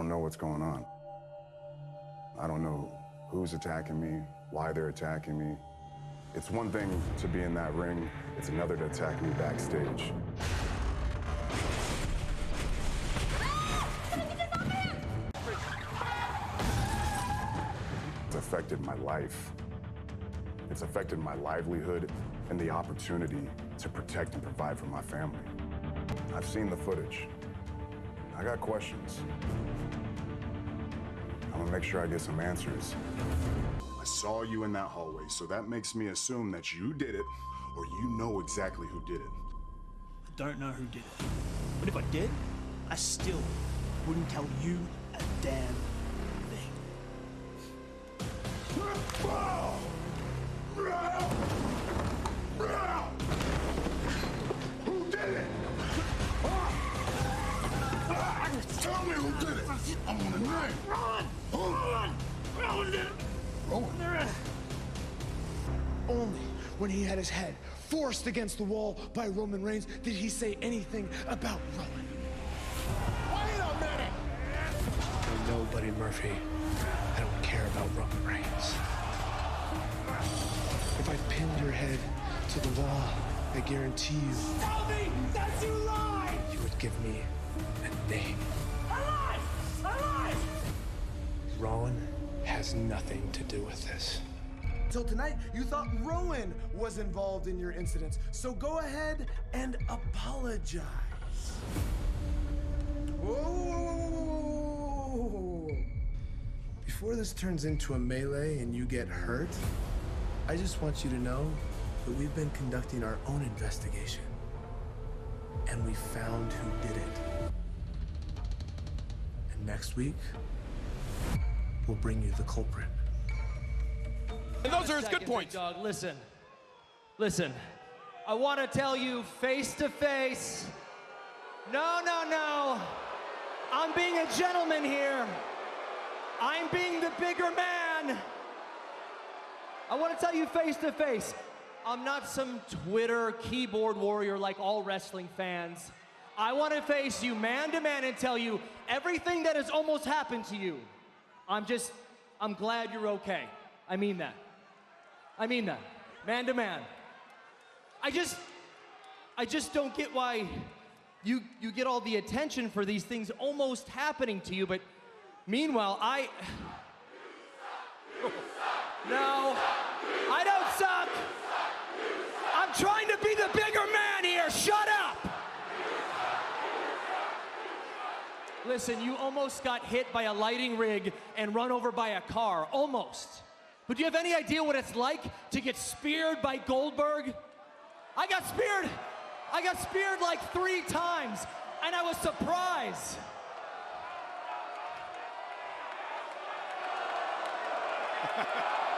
don't know what's going on. I don't know who's attacking me, why they're attacking me. It's one thing to be in that ring, it's another to attack me backstage. It's affected my life. It's affected my livelihood and the opportunity to protect and provide for my family. I've seen the footage. I got questions. I'm gonna make sure I get some answers. I saw you in that hallway, so that makes me assume that you did it or you know exactly who did it. I don't know who did it. But if I did, I still wouldn't tell you a damn thing. Who did it. I want a name. Run! Run! Run! Rowan. Only when he had his head forced against the wall by Roman Reigns did he say anything about Rowan. Wait a minute. I know, Buddy Murphy. I don't care about Roman Reigns. If I pinned your head to the wall, I guarantee you, Tell me that you lied! you would give me a name. Has nothing to do with this. Till tonight, you thought Rowan was involved in your incidents. So go ahead and apologize. Whoa. Before this turns into a melee and you get hurt, I just want you to know that we've been conducting our own investigation. And we found who did it. And next week, we'll bring you the culprit. And those are his good points. Dog, listen. Listen. I want to tell you face to face. No, no, no. I'm being a gentleman here. I'm being the bigger man. I want to tell you face to face. I'm not some Twitter keyboard warrior like all wrestling fans. I want to face you man to man and tell you everything that has almost happened to you. I'm just, I'm glad you're okay. I mean that. I mean that. Man to man. I just, I just don't get why you, you get all the attention for these things almost happening to you, but meanwhile, I. No, I Listen, you almost got hit by a lighting rig and run over by a car. Almost. But do you have any idea what it's like to get speared by Goldberg? I got speared. I got speared like three times, and I was surprised.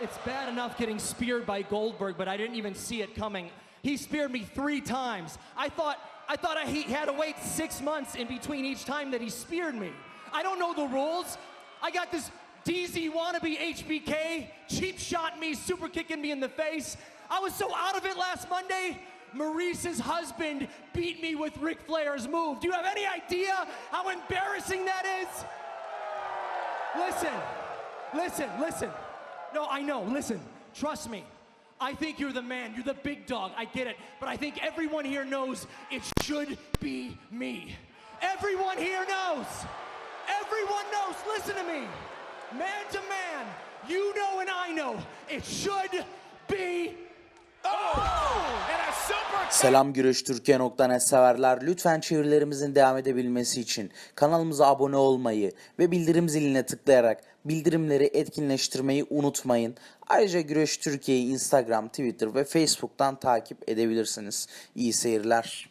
It's bad enough getting speared by Goldberg, but I didn't even see it coming. He speared me three times. I thought I thought I, had to wait six months in between each time that he speared me. I don't know the rules. I got this DZ wannabe HBK cheap shot me, super kicking me in the face. I was so out of it last Monday. Maurice's husband beat me with Ric Flair's move. Do you have any idea how embarrassing that is? Listen, listen, listen. No, I know, listen, trust me. I think you're the man, you're the big dog, I get it. But I think everyone here knows it should be me. Everyone here knows. Everyone knows, listen to me. Man to man, you know and I know it should be. Oh! Super Selam Güreş Türkiye.net severler. Lütfen çevirilerimizin devam edebilmesi için kanalımıza abone olmayı ve bildirim ziline tıklayarak bildirimleri etkinleştirmeyi unutmayın. Ayrıca Güreş Türkiye'yi Instagram, Twitter ve Facebook'tan takip edebilirsiniz. İyi seyirler.